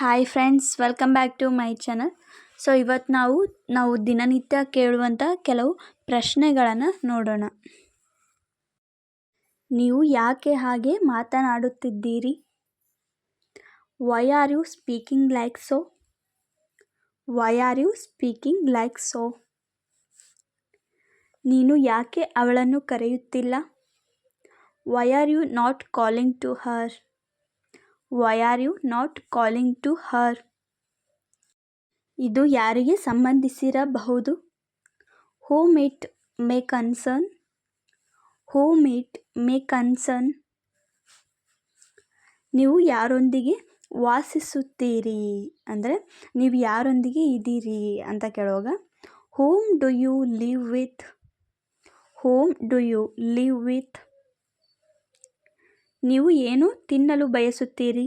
Hi friends welcome back to my channel so ಇವತ್ತು ನಾವು ನಾವು ದಿನನಿತ್ಯ ಕೇಳುವಂಥ ಕೆಲವು ಪ್ರಶ್ನೆಗಳನ್ನು ನೋಡೋಣ. ನೀವು ಯಾಕೆ ಹಾಗೆ ಮಾತನಾಡುತ್ತಿದ್ದೀರಿ? Why are you speaking like so why are you speaking like so ನೀನು ಯಾಕೆ ಅವಳನ್ನು ಕರೆಯುತ್ತಿಲ್ಲ? Why are you not calling to her why are you not calling to her ಇದು ಯಾರಿಗೆ ಸಂಬಂಧಿಸಿರಬಹುದು? Whom it may concern whom it may concern ನೀವು ಯಾರೊಂದಿಗೆ ವಾಸಿಸುತ್ತೀರಿ? ಅಂದರೆ ನೀವು ಯಾರೊಂದಿಗೆ ಇದ್ದೀರಿ ಅಂತ ಕೇಳುವಾಗ whom do you live with whom do you live with ನೀವು ಏನು ತಿನ್ನಲು ಬಯಸುತ್ತೀರಿ?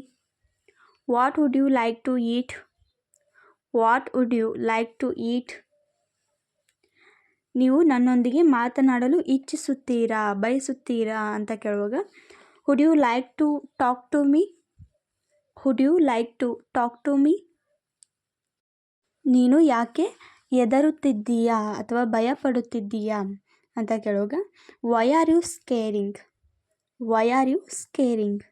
What would you like to eat what would you like to eat ನೀವು ನನ್ನೊಂದಿಗೆ ಮಾತನಾಡಲು ಇಚ್ಛಿಸುತ್ತೀರಾ, ಬಯಸುತ್ತೀರಾ ಅಂತ ಕೇಳುವಾಗ would you like to talk to me would you like to talk to me ನೀನು ಯಾಕೆ ಎದರುತ್ತಿದ್ದೀಯಾ ಅಥವಾ ಭಯಪಡುತ್ತಿದ್ದೀಯಾ ಅಂತ ಕೇಳುವಾಗ why are you scaring why are you scaring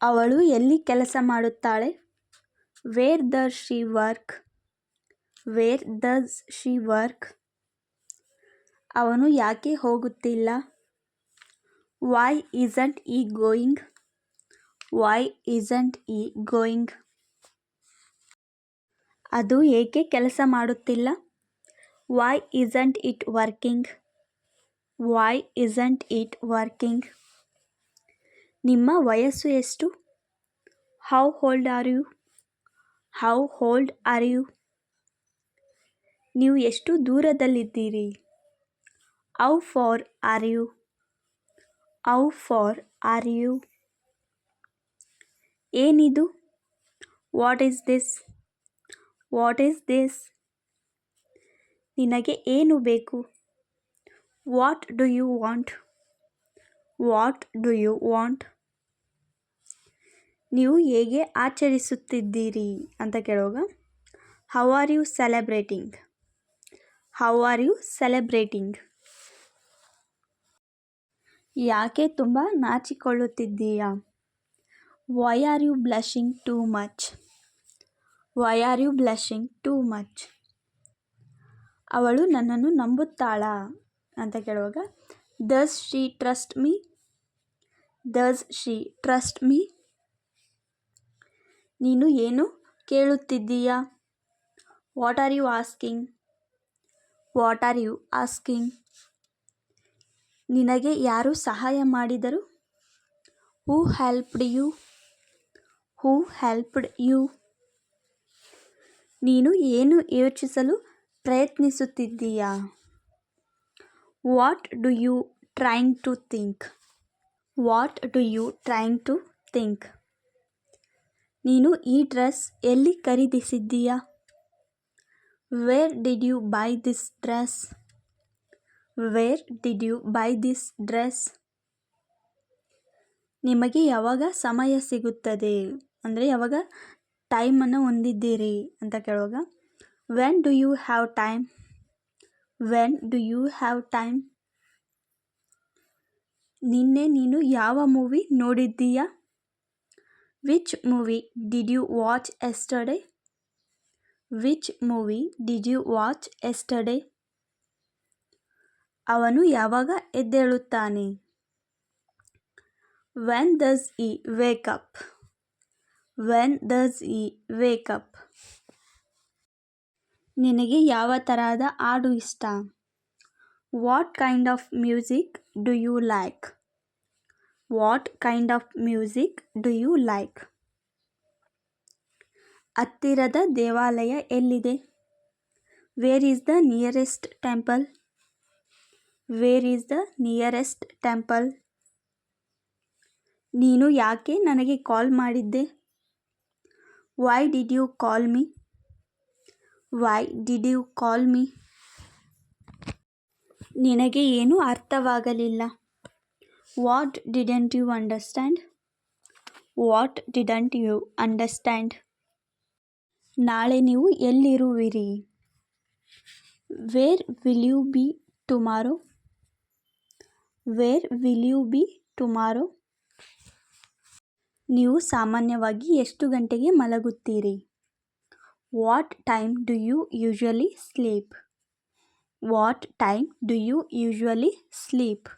ಅವಳು ಎಲ್ಲಿ ಕೆಲಸ ಮಾಡುತ್ತಾಳೆ? Where does she work where does she work ಅವನು ಯಾಕೆ ಹೋಗುತ್ತಿಲ್ಲ? Why isn't he going why isn't he going ಅದು ಏಕೆ ಕೆಲಸ ಮಾಡುತ್ತಿಲ್ಲ? Why isn't it working why isn't it working ನಿಮ್ಮ ವಯಸ್ಸು ಎಷ್ಟು? How old are you how old are you ನೀವು ಎಷ್ಟು ದೂರದಲ್ಲಿದ್ದೀರಿ? How far are you how far are you ಏನಿದು? What is this what is this ನಿನಗೆ ಏನು ಬೇಕು? What do you want what do you want ನೀವು ಹೇಗೆ ಆಚರಿಸುತ್ತಿದ್ದೀರಿ ಅಂತ ಕೇಳುವಾಗ how are you celebrating how are you celebrating ಯಾಕೆ ತುಂಬ ನಾಚಿಕೊಳ್ಳುತ್ತಿದ್ದೀಯಾ? Why are you blushing too much why are you blushing too much ಅವಳು ನನ್ನನ್ನು ನಂಬುತ್ತಾಳಾ? ಅಂತ ಕೇಳುವಾಗ does she trust me does she trust me ನೀನು ಏನು ಕೇಳುತ್ತಿದ್ದೀಯಾ? What are you asking what are you asking ನಿನಗೆ ಯಾರು ಸಹಾಯ ಮಾಡಿದರು? Who helped you who helped you ನೀನು ಏನು ಯೋಚಿಸಲು ಪ್ರಯತ್ನಿಸುತ್ತಿದ್ದೀಯಾ? What do you trying to think what do you trying to think ನೀನು ಈ ಡ್ರೆಸ್ ಎಲ್ಲಿ ಖರೀದಿಸಿದ್ದೀಯಾ? Where did you buy this dress where did you buy this dress ನಿಮಗೆ ಯಾವಾಗ ಸಮಯ ಸಿಗುತ್ತದೆ? ಅಂದರೆ ಯಾವಾಗ ಟೈಮನ್ನು ಹೊಂದಿದ್ದೀರಿ ಅಂತ ಕೇಳುವಾಗ when do you have time when do you have time ನಿನ್ನೆ ನೀನು ಯಾವ movie ನೋಡಿದ್ದೀಯ? Which movie did you watch yesterday which movie did you watch yesterday ಅವನು ಯಾವಾಗ ಎದ್ದೇಳುತ್ತಾನೆ? When does he wake up when does he wake up ನಿನಗೆ ಯಾವ ಥರದ ಹಾಡು ಇಷ್ಟ? What kind of music do you like what kind of music do you like ಹತ್ತಿರದ ದೇವಾಲಯ ಎಲ್ಲಿದೆ? Where is the nearest temple where is the nearest temple ನೀನು ಯಾಕೆ ನನಗೆ ಕಾಲ್ ಮಾಡಿದ್ದೆ? Why did you call me why did you call me ನಿನಗೆ ಏನೂ ಅರ್ಥವಾಗಲಿಲ್ಲ? What didn't you understand what didn't you understand ನಾಳೆ ನೀವು ಎಲ್ಲಿರುವಿರಿ? Where will you be tomorrow where will you be tomorrow ನೀವು ಸಾಮಾನ್ಯವಾಗಿ ಎಷ್ಟು ಗಂಟೆಗೆ ಮಲಗುತ್ತೀರಿ? What time do you usually sleep? What time do you usually sleep?